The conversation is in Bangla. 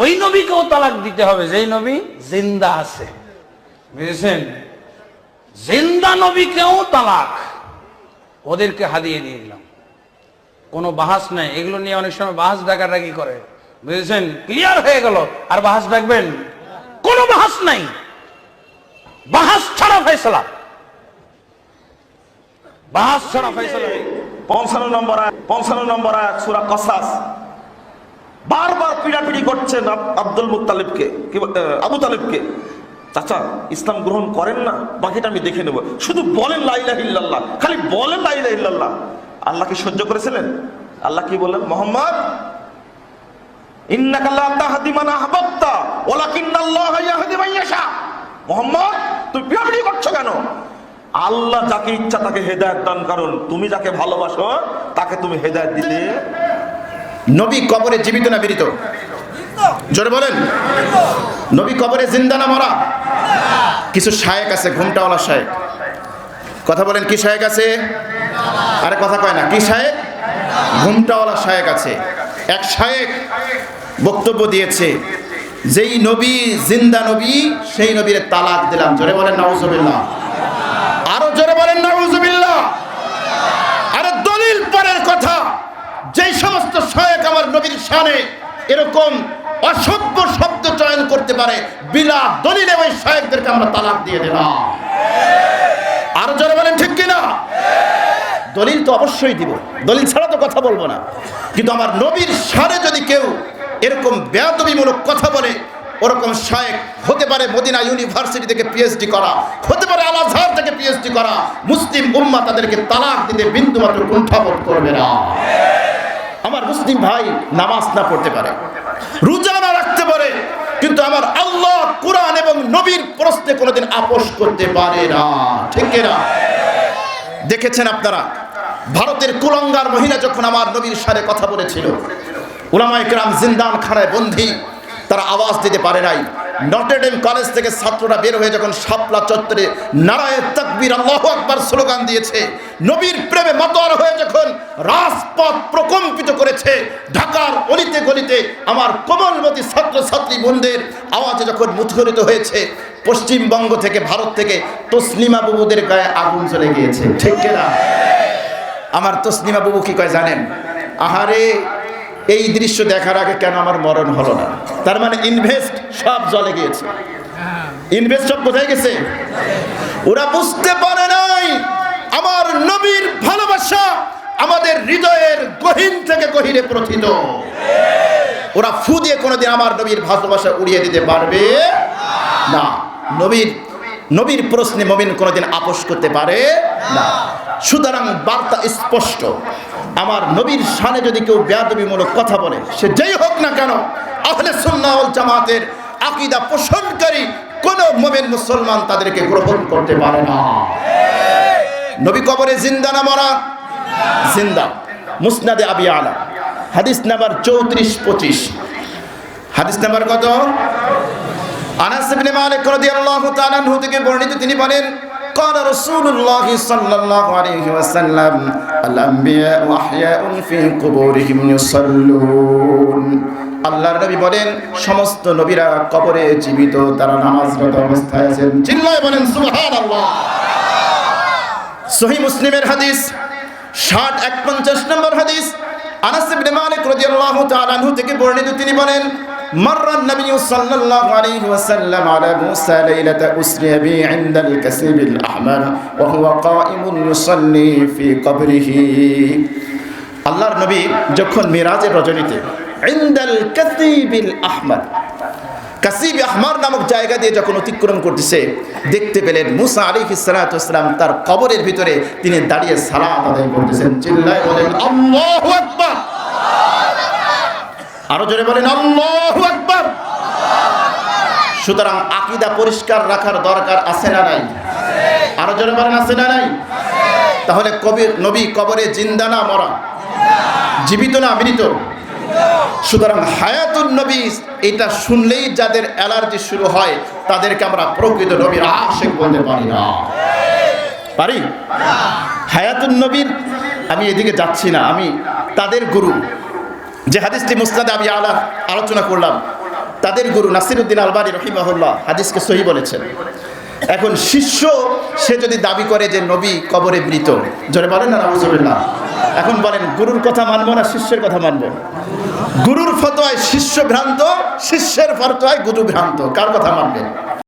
ওই নবীকেও তালাক দিতে হবে, যেই নবী জিন্দা আছে। বুঝেছেন? জিন্দা নবীকেও তালাক। ওদেরকে হাদিয়ে দিয়ে দিলাম। কোনো বাহাস নাই। এগুলো নিয়ে অনেক সময় বাহাস ডাকাডাকি করে। বুঝেছেন? ক্লিয়ার হয়ে গেল। আর বাহাস ডাকবেন? কোনো বাহাস নাই। বাহাস ছাড়া ফেসলা বাহাস ছাড়া ফেসলা পঞ্চান্ন নম্বর পঞ্চান্ন নম্বর আয়াত সুরা কসাস। বারবার পিড়াপিড়ি করছেন আব্দুল মুত্তালিবকে কি বল- আহ, আবু তালিবকে। চাচা ইসলাম গ্রহণ করেন না বাকিটা আমি দেখে নেব। শুধু বলেন লাইলা ইল্লাল্লাহ খালি বলেন লাইলা আল্লাহকে সহ্য করেছিলেন? আল্লাহ কি বললেন? মোহাম্মদ আল্লাহ যাকে ইচ্ছা তাকে হেদায়েত দান কারণ তুমি যাকে ভালোবাসো তাকে তুমি হেদায়েত দিতে নবী কবরে জীবিত না মৃত? জোরে বলেন। নবী কবরে জিন্দা না মরা? কিছু শায়েক আছে, ঘুমটাওয়ালা শায়েক। কথা বলেন, কি শায়েক আছে? আরে কথা কয় না, কি শায়েক? ঘুমটাওয়ালা শায়েক আছে। এক শায়েক বক্তব্য দিয়েছে, যেই নবী জিন্দা নবী, সেই নবীর তালাক দিলাম। জোরে বলেন, নাউজুবিল্লাহ। আরও জোরে বলেন, নাউজুবিল্লাহ। আরে দলিল পরের কথা, যেই সমস্ত নবীর শানে, এরকম অসভ্য শব্দ চয়ন করতে পারে বিলা দলিলে ওই সহায়কদেরকে আমরা তালাক দিয়ে দিলাম। আরও যারা বলেন, ঠিক কিনা? দলিল তো অবশ্যই দিব। দলিল ছাড়া তো কথা বলব না। কিন্তু আমার নবীর সারে যদি কেউ এরকম বেয়াদবিমূলক কথা বলে, ওরকম শায়েক হতে পারে মদিনা ইউনিভার্সিটি থেকে পিএইচডি করা, হতে পারে আল আজহার থেকে পিএইচডি করা, মুসলিম উম্মা তাদেরকে তালাক দিতে বিন্দুমাত্র কুণ্ঠাবোধ করবে না। আমার মুসলিম ভাই নামাজ না পড়তে পারে। রোজা না রাখতে পারে, কিন্তু আমার আল্লাহ কোরআন এবং নবীর প্রশ্নে কোনোদিন আপোষ করতে পারে না। ঠিক না? দেখেছেন আপনারা, ভারতের কুলঙ্গার মহিলা যখন আমার নবীর সারে কথা বলেছিল, উলামায়ে কেরাম জিন্দান খানায় বন্দী, তারা আওয়াজ দিতে পারে নাই। নটেডেম কলেজ থেকে ছাত্ররা বের হয়ে যখন শাপলা চত্বরে নারায় তাকবীর আল্লাহু আকবার স্লোগান দিয়েছে, নবীর প্রেমে মতোয়ার হয়ে যখন রাজপথ প্রকম্পিত করেছে, ঢাকার অলিতে গলিতে আমার কোমলমতি ছাত্র ছাত্রী বোনদের আওয়াজে যখন মুখরিত হয়েছে, পশ্চিমবঙ্গ থেকে ভারত থেকে তসলিমা বাবুদের গায়ে আগুন চলে গিয়েছে। ঠিক কিনা? আমার তসলিমা বাবু কি কয় জানেন? আহারে এই দৃশ্য দেখার আগে কেন আমার মরণ হলো না? তার মানে ইনভেস্ট সব জলে গিয়েছে। ইনভেস্ট সব কোথায় গেছে? ওরা বুঝতে পারে নাই। আমার নবীর ভালোবাসা আমাদের হৃদয়ের গহীন থেকে গহীরে প্রথিত। ওরা ফু দিয়ে কোনোদিন আমার নবীর ভালোবাসা উড়িয়ে দিতে পারবে না। নবীর নবীর প্রশ্নে মমিন কোনোদিন আপোষ করতে পারে না। সুতরাং বার্তা স্পষ্ট। আমার নবীর সানে যদি কেউ বেয়াদবিমূলক কথা বলে, সে যেই হোক না কেন আহলে সুন্নাহ জামাতের আকিদা পোষণকারী কোন মোমেন মুসলমান তাদেরকে গ্রহণ করতে পারে না। নবী কবরে জিন্দা না মরা? জিন্দা। মুসনাদে আবি আলা। হাদিস নাম্বার চৌত্রিশ, পঁচিশ। হাদিস নাম্বার কত? আনাস ইবনে মালিক রাদিয়াল্লাহু তাআলা থেকে বর্ণিত তিনি বলেন قال رسول الله صلى الله عليه وسلم الأنبياء أحياء في قبورهم يصلون আল্লাহর নবী বলেন সমস্ত নবীরা কবরে জীবিত তারা নামাজরত অবস্থায় আছেন চিল্লায় বলেন সুবহানাল্লাহ সহি মুসলিমের হাদিস ষাট এক পঞ্চাশ নম্বর হাদিস আনাস ইবনে মালিক রাদিয়াল্লাহু তাআলা আনহু থেকে বর্ণিত তিনি বলেন مر النبي صلى الله عليه وسلم على موسى ليلة أسري به عند الكسيب الأحمر وهو قائم يصلي في قبره আল্লাহর নবী যখন মিরাজের রজনীতে ইন্দাল কাসিবিল আহমদ কাসিব আহমার নামক জায়গা দিয়ে যখন অতিক্রম করতেছে দেখতে পেলেন মুসা আলী ইসলাতাম তার কবরের ভিতরে তিনি দাঁড়িয়ে সালাত আদায় করতেছেন চিল্লায় বলেন আল্লাহু আকবার আরও জোরে বলেন সুতরাং আকীদা পরিষ্কার রাখার দরকার আছে না নাই? আরও জোরে বলেন, আছে না নাই? তাহলে কবির নবী কবরে জিন্দা না মরা? জীবিত না মৃত? সুতরাং হায়াতুন নবী, এটা শুনলেই যাদের অ্যালার্জি শুরু হয়, তাদেরকে আমরা প্রকৃত নবীর আশেক বলতে পারি না। পারি? হায়াতুন নবীর, আমি এদিকে যাচ্ছি না, আমি তাদের গুরু। যে হাদিসটি মুস্তাদ আমি আলা আলোচনা করলাম, তাদের গুরু নাসিরুদ্দিন আলবানী রহিমাহুল্লাহ হাদিসকে সহি বলেছেন। এখন শিষ্য, সে যদি দাবি করে যে নবী কবরে মৃত, জোরে বলেন না নাউজুবিল্লাহ এখন বলেন, গুরুর কথা মানবো না, শিষ্যের কথা মানবো? গুরুর ফতোয়ায় শিষ্য ভ্রান্ত, শিষ্যের ফতোয়ায় গুরু ভ্রান্ত, কার কথা মানবেন?